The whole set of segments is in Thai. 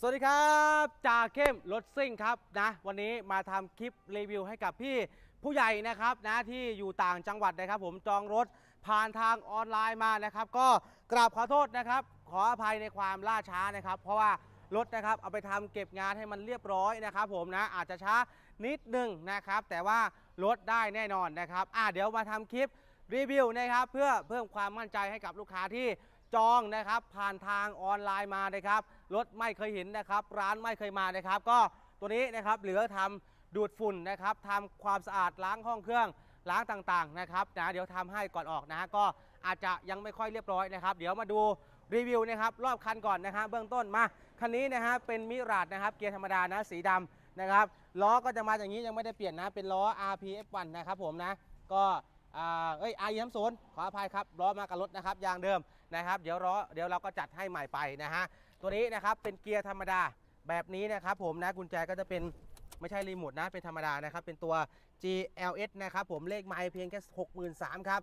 สวัสดีครับจ่าเข้มรถซิ่งครับนะวันนี้มาทำคลิปรีวิวให้กับพี่ผู้ใหญ่นะครับนะที่อยู่ต่างจังหวัดนะครับ ผมจองรถผ่านทางออนไลน์มานะครับ ก็กราบขอโทษนะครับ ขออภัยในความล่าช้านะครับ เพราะว่ารถนะครับเอาไปทำเก็บงานให้มันเรียบร้อยนะครับ ผมนะอาจจะช้านิดนึงนะครับ แต่ว่ารถได้แน่นอนนะครับอะเดี๋ยวมาทำคลิปรีวิวนะครับ เพื่อเพิ่มความมั่นใจให้กับลูกค้าที่ จองนะครับ ผ่านทางออนไลน์มานะครับรถไม่เคยเห็นนะครับ ร้านไม่เคยมานะครับ ก็ตัวนี้นะครับเหลือทำดูดฝุ่นนะครับทำความสะอาดล้างห้องเครื่องล้างต่างๆนะครับนะเดี๋ยวทำให้ก่อนออกนะฮะก็อาจจะยังไม่ค่อยเรียบร้อยนะครับ เดี๋ยวมาดูรีวิวนะครับรอบคันก่อนนะฮะเบื้องต้นมาคันนี้นะฮะเป็นมิราดนะครับเกียร์ธรรมดานะสีดำนะครับล้อก็จะมาอย่างนี้ยังไม่ได้เปลี่ยนนะ เป็นล้อ RPF1 นะครับผมนะก็ อ่าเอ้ยอายี่ศูนย์ขออภัยครับล้อมากับรถนะครับยางเดิมนะครับเดี๋ยวล้อเดี๋ยวเราก็จัดให้ใหม่ไปนะฮะตัวนี้นะครับเป็นเกียร์ธรรมดาแบบนี้นะครับผมนะกุญแจก็จะเป็นไม่ใช่รีโมทนะเป็นธรรมดานะครับเป็นตัว GLS นะครับผมเลขไมล์เพียงแค่63,000ครับ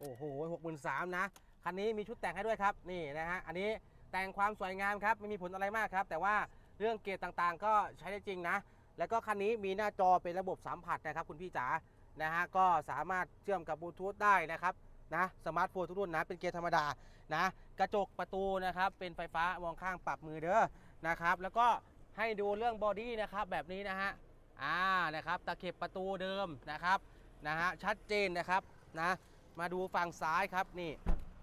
โอ้โห63,000นะคันนี้มีชุดแต่งให้ด้วยครับนี่นะฮะอันนี้แต่งความสวยงามครับไม่มีผลอะไรมากครับ แต่ว่าเรื่องเกียร์ต่างๆ ก็ใช้ได้จริงนะ แล้วก็คันนี้มีหน้าจอเป็นระบบสัมผัสนะครับคุณพี่จ๋า นะฮะก็สามารถเชื่อมกับบลูทูธได้นะครับนะสมาร์ทโฟนทุกรุ่นนะเป็นเกียร์ธรรมดานะกระจกประตูนะครับเป็นไฟฟ้ามองข้างปรับมือเด้อนะครับแล้วก็ให้ดูเรื่องบอดี้นะครับแบบนี้นะฮะอ่านะครับตะเข็บประตูเดิมนะครับนะฮะชัดเจนนะครับนะมาดูฝั่งซ้ายครับนี่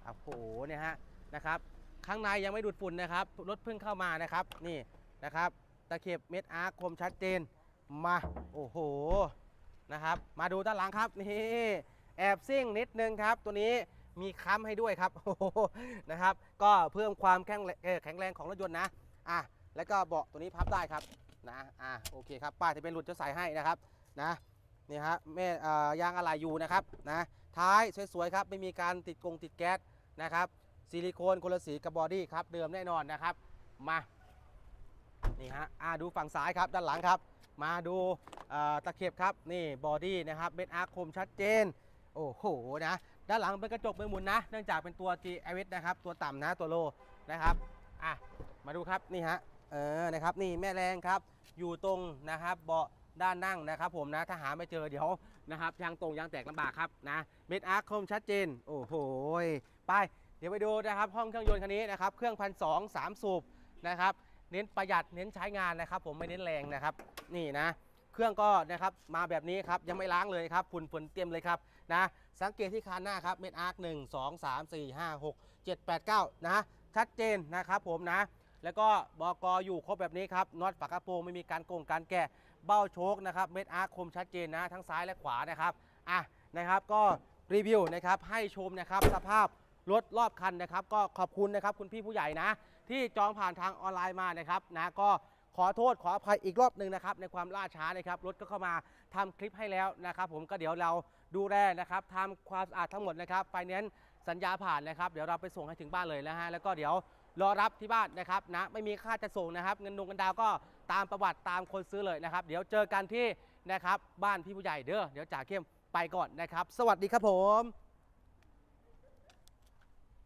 โอ้โหเนี่ยฮะนะครับข้างในยังไม่ดูดฝุ่นนะครับรถเพิ่งเข้ามานะครับนี่นะครับตะเข็บเม็ดอาร์คคมชัดเจนมาโอ้โห นะครับ มาดูด้านหลังครับนี่แอบซิ่งนิดนึงครับ ตัวนี้มีค้ำให้ด้วยครับโอ้โหนะครับก็เพิ่มความแข็งแรงข็งแรงของรถยนต์นะอะแล้วก็เบาะตัวนี้พับได้ครับนะอะโอเคครับป้ายทะเบียนหลุดจะใส่ให้นะครับนะนี่ฮะแม่เอ่อยางอะไหล่อยู่นะครับนะท้ายสวยๆครับไม่มีการติดกงติดแก๊สนะครับซิลิโคนคนละสีกับบอดี้ครับเดิมแน่นอนนะครับมานี่ฮะอะดูฝั่งซ้ายครับด้านหลังครับ มาดูตะเข็บครับนี่บอดี้นะครับเม็ดอาร์คมชัดเจน โอ้โหนะด้านหลังเป็นกระจกไม่หมุนนะ เนื่องจากเป็นตัว G i v นะครับ ตัวต่ำนะตัวโลนะครับอะมาดูครับนี่ฮะเออนะครับนี่แม่แรงครับ อยู่ตรงนะครับเบาะด้านนั่งนะครับ ผมนะถ้าหาไม่เจอเดี๋ยวนะครับยางตรงยางแตกลำบากครับนะเม็ดอาร์คคมชัดเจน โอ้โหไปเดี๋ยวไปดูนะครับห้องเครื่องยนต์คันนี้นะครับ เครื่องพันสองสามสูบนะครับ เน้นประหยัดเน้นใช้งานนะครับ ผมไม่เน้นแรงนะครับ นี่นะ เครื่องก็นะครับมาแบบนี้ครับยังไม่ล้างเลยครับฝุ่นฝุ่นเตรียมเลยครับนะ สังเกตที่คานหน้าครับเม็ดอาร์คหนึ่งสองสามสี่ห้าหกเจ็ดแปดเก้านะชัดเจนนะครับผมนะ แล้วก็บอกออยู่ครบแบบนี้ครับน็อตฝากระโปรงไม่มีการโกงการแกะเบ้าโชคนะครับเม็ดอาร์คคมชัดเจนนะ ทั้งซ้ายและขวานะครับอะนะครับก็รีวิวนะครับให้ชมนะครับสภาพรถรอบคันนะครับ ก็ขอบคุณนะครับคุณพี่ผู้ใหญ่นะ ที่จองผ่านทางออนไลน์มานะครับนะก็ขอโทษขออภัยอีกรอบหนึ่งนะครับในความล่าช้านะครับรถก็เข้ามาทำคลิปให้แล้วนะครับ ผมก็เดี๋ยวเราดูแลนะครับทำความสะอาดทั้งหมดนะครับไฟแนนซ์สัญญาผ่านนะครับ เดี๋ยวเราไปส่งให้ถึงบ้านเลยนะฮะแล้วก็เดี๋ยวรอรับที่บ้านนะครับนะไม่มีค่าจะส่งนะครับ เงินดงเงินดาวก็ตามประวัติตามคนซื้อเลยนะครับ เดี๋ยวเจอกันที่นะครับบ้านพี่ผู้ใหญ่เด้อเดี๋ยวจ่าเข้มไปก่อนนะครับ สวัสดีครับผม